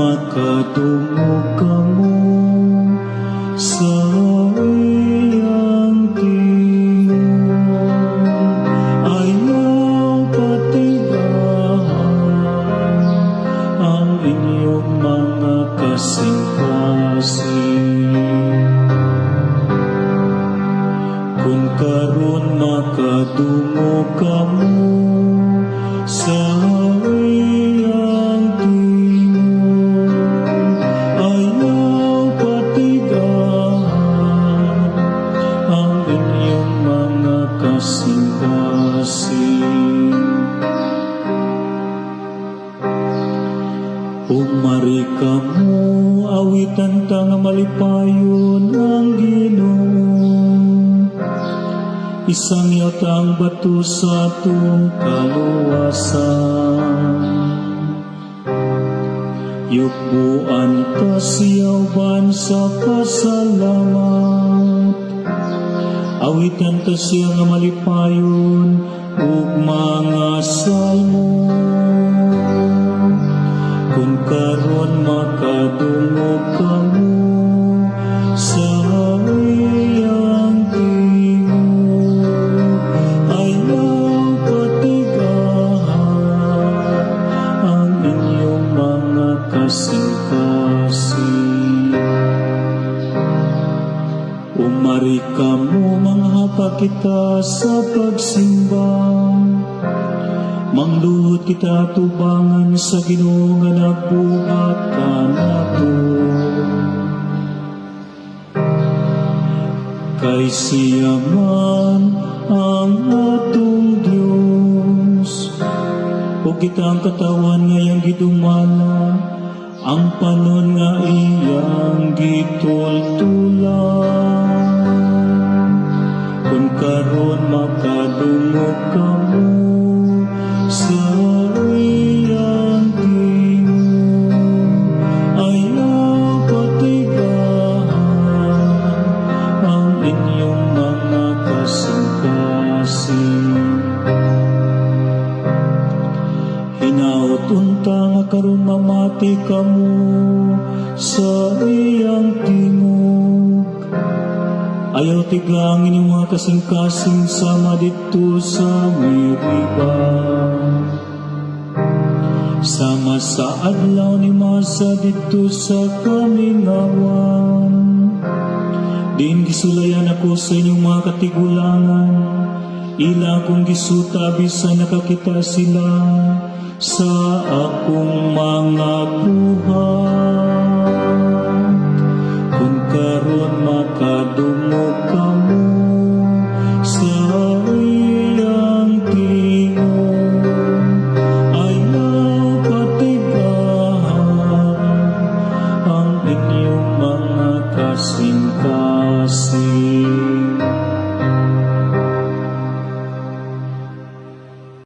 makatungog ka mo sa iyang tingog. Ayaw patigahan ang inyong mga kasing-kasing. Kung karon makadungo ka mo sa Umari ka mo, awitan ta nga malipayon ang Ginoo. Isang yatang bato sa atong kaluwasan. Yukbuan ta siyawan sa pasalamat. Awitan ta siya nga malipayon ug mga salmo. Mga kasing-kasing. Umari ka mo mga hapa kita sa pagsimbang Mangluhod kita tubangan sa Ginoo nga nagbuhat ka nato. Kay siya man ang atong Diyos, o kitang katawan ngayang gidumala, ang panon nga iyang gitultulan. Hinaot unta nga karon mamati ka mo sa iyang tingog. Ayaw tigangin yung mga kasing-kasing sama dito sa Miriba. Sama sa adlaw ni Masa dito sa kamingawan. Din gisulayan ako sa inyong mga katigulangan. Ila kong gisuta bisan nakakita sila sa akong mga buhay. Kung karon makadungo ka mo sa iyang tingo, ayaw katibahan ang inyong mga kasintahan.